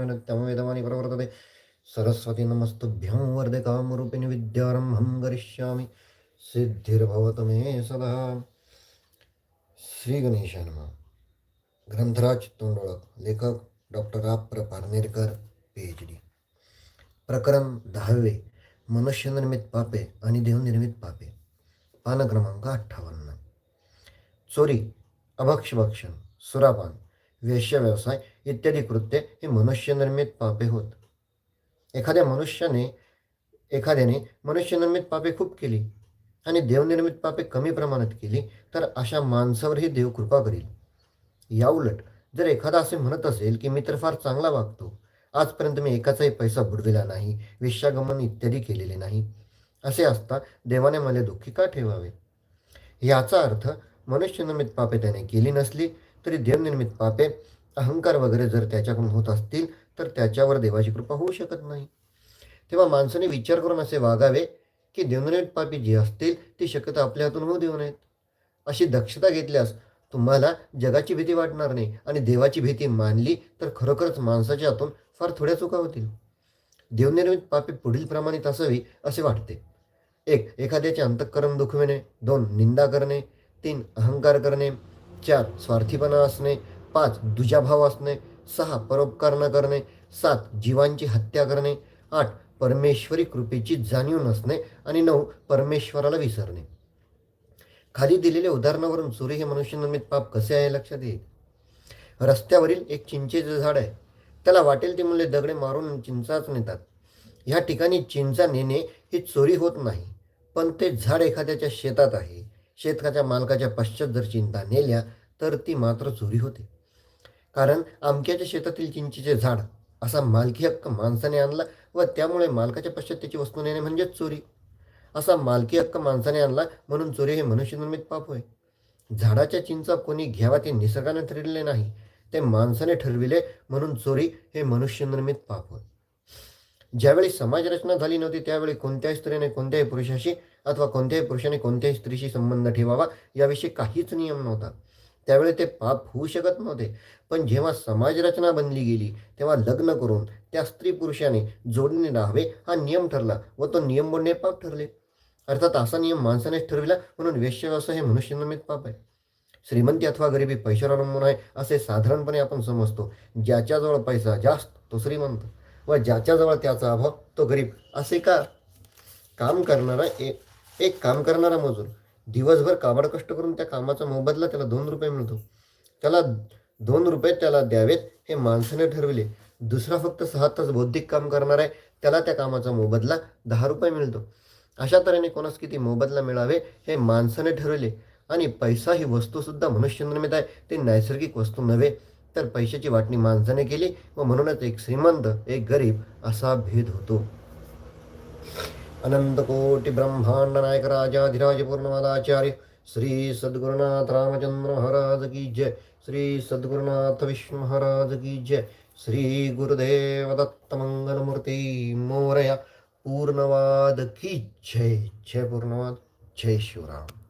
नित्यमवेदवाणी प्रवर्तते। सरस्वती नमस्तुभ्यं वर्धे कामरूपिणि विद्यारंभं करिष्यामि। सिद्धिर्भवतु मे सदा। श्रीगणेशाय नमः। ग्रंथराज तोंडोळक लेखक डॉक्टर आप्र पारनेरकर पी एच डी प्रकरण दहावे मनुष्यनिर्मित पापे आणि देवनिर्मित पापे. पान क्रमांक अठ्ठावन्न. चोरी अभक्षभक्षण सुरापान वेश्य व्यवसाय इत्यादी कृत्ये हे मनुष्यनिर्मित पापे होत. एखाद्या मनुष्याने एखाद्याने मनुष्यनिर्मित पापे खूप केली आणि देवनिर्मित पापे कमी प्रमाणात केली तर अशा माणसावरही देव कृपा करील. याउलट जर एखादा असे म्हणत असेल की मी तर फार चांगला वागतो आजपर्यंत मी एकाचाही पैसा बुडविला नाही विश्वागमन इत्यादी केलेले नाही असे असता देवाने मला दुःखी का ठेवावे? याचा अर्थ मनुष्यनिर्मित पापे त्याने केली नसली तरी देवनिर्मित पापे अहंकार वगैरे जर त्याच्याकडून होत असतील तर त्याच्यावर देवाची कृपा होऊ शकत नाही. तेव्हा माणसाने विचार करून असे वागावे की देवनिर्मित पापी जी असतील ती शक्यता आपल्या हातून होऊ देऊ नयेत. अशी दक्षता घेतल्यास तुम्हाला जगाची भीती वाटणार नाही आणि देवाची भीती मानली तर खरोखरच माणसाच्या हातून फार थोड्या चुका होतील. देवनिर्मित पापी पुढील प्रमाणित असावी असे वाटते. एक एखाद्याचे अंतःकरण दुखविणे दोन निंदा करणे तीन अहंकार करणे चार स्वार्थीपणा असणे पाच दुजाभाव असणे सहा परोपकार न करणे सात जीवांची हत्या करणे आठ परमेश्वरी कृपेची जाणीव नसणे आणि नऊ परमेश्वराला विसरणे. खाली दिलेल्या उदाहरणावरून चोरी हे मनुष्यनिर्मित पाप कसे आहे लक्षात येईल? रस्त्यावरील एक चिंचेचं झाड आहे. त्याला वाटेल ती मुले दगडे मारून चिंचाच नेतात. ह्या ठिकाणी चिंचा नेणे ही चोरी होत नाही पण ते झाड एखाद्याच्या शेतात आहे. शेतकाच्या मालकाच्या पश्चात जर चिंता नेल्या तर ती मात्र चोरी होते. कारण आमक्याच्या शेतातील चिंचेचे झाड असा मालकी हक्क माणसाने आणला व त्यामुळे मालकाच्या पश्चात त्याची वस्तू नेणे म्हणजेच चोरी. असा मालकी हक्क माणसाने आणला म्हणून चोरी हे मनुष्यनिर्मित पाप होय. झाडाच्या चिंचा कोणी घ्यावा ते निसर्गाने ठरविले नाही ते माणसाने ठरविले म्हणून चोरी हे मनुष्यनिर्मित पाप होय. ज्यावेळी समाजरचना झाली नव्हती त्यावेळी कोणत्याही स्त्रीने कोणत्याही पुरुषाशी अथवा कोणत्याही पुरुषाने कोणत्याही स्त्रीशी संबंध ठेवावा याविषयी काहीच नियम नव्हता. त्यावेळी ते पाप होऊ शकत नव्हते. पण जेव्हा समाजरचना बनली गेली तेव्हा लग्न करून त्या स्त्री पुरुषाने जोडणे राहावे हा नियम ठरला व तो नियम बोलणे पाप ठरले. अर्थात असा नियम माणसानेच ठरविला म्हणून वेश्यव्यवसाय हे मनुष्यनिर्मित पाप आहे. श्रीमंती अथवा गरिबी पैशावर अवलंबून आहे असे साधारणपणे आपण समजतो. ज्याच्याजवळ पैसा जास्त तो श्रीमंत. व ज्याच्याजवळ त्याचा अभाव तो गरीब. असे का काम करणारा एक एक काम करणारा मजूर दिवसभर काबाड कष्ट करून त्या कामाचा मोबदला त्याला दोन रुपये मिळतो. त्याला दोन रुपये त्याला द्यावेत हे माणसाने ठरविले. दुसरा फक्त सहा तास बौद्धिक काम करणार आहे त्याला त्या कामाचा मोबदला दहा रुपये मिळतो. अशा तऱ्हेने कोणास किती मोबदला मिळावे हे माणसाने ठरविले. आणि पैसा ही वस्तूसुद्धा मनुष्यनिर्मित आहे ते नैसर्गिक वस्तू नव्हे. तर पैशाची वाटणी माणसाने केली व म्हणूनच एक श्रीमंत एक गरीब असा भेद होतो. अनंतकोटी ब्रह्मांड नायक राजाधिराज पूर्णवादाचार्य श्री सद्गुरुनाथ रामचंद्र महाराज की जय श्री सद्गुरुनाथ विष्णु महाराज की जय श्री गुरुदेव दत्त मंगलमूर्ती मोरया पूर्णवाद की जय जय पूर्णवाद जय शिवराम.